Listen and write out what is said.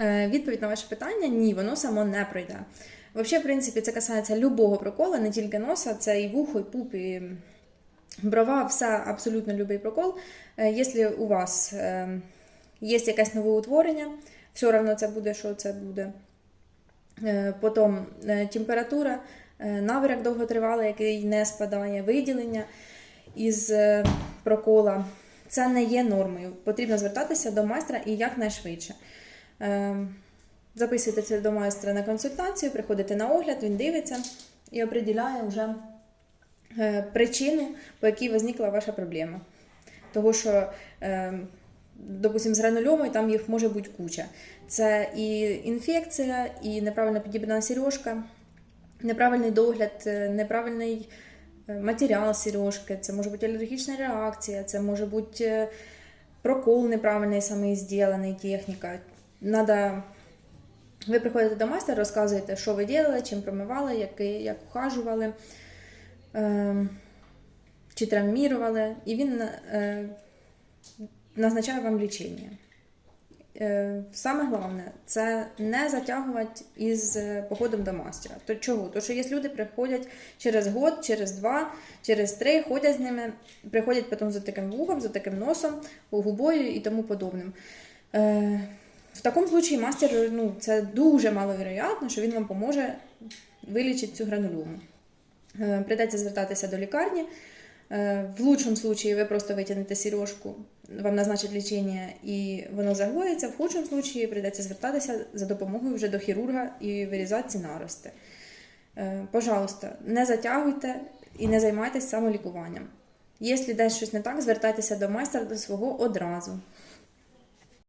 Е, Відповідь на ваше питання ні, воно само не пройде. Взагалі, в принципі, це касається любого прокола, не тільки носа, це і вухо, і пуп, і брова, все, абсолютно будь-який прокол. Е, Якщо у вас е, є якесь новоутворення, все одно це буде, що це буде. Потім температура, навирок довготривалий, який не спадає, виділення із прокола. Це не є нормою. Потрібно звертатися до майстра і якнайшвидше. Е, Записуєтеся до майстра на консультацію, приходите на огляд, він дивиться і определяє вже е, причину, по якій виникла ваша проблема. Того, що, е, допустим, з гранульомою там їх може бути куча. Це і інфекція, і неправильно підібрана сережка, неправильний догляд, е, неправильний е, матеріал сережки, це може бути алергічна реакція, це може бути прокол неправильний самий зроблений, техніка. Надо... Ви приходите до майстра, розказуєте, що ви робили, чим промивали, як, як ухажували, е, чи травмірували, і він е, назначає вам лічення. Е, Саме головне це не затягувати із е, походом до мастера. То чого? То що є люди, приходять через год, через два, через три, ходять з ними, приходять потім за таким вухом, за таким носом, губою і тому подобним. Е, такому случаї мастер, ну, це дуже маловероятно, що він вам поможе вилічити цю гранулюму. Е, Придеться звертатися до лікарні. Е, В лучшому случаї ви просто витягнете сережку, вам назначать лічення і воно загоїться. В худшому случаї прийдеться звертатися за допомогою вже до хірурга і вирізати ці нарости. Е, Пожалуйста, не затягуйте і не займайтесь самолікуванням. Якщо десь щось не так, звертайтеся до майстра до свого одразу.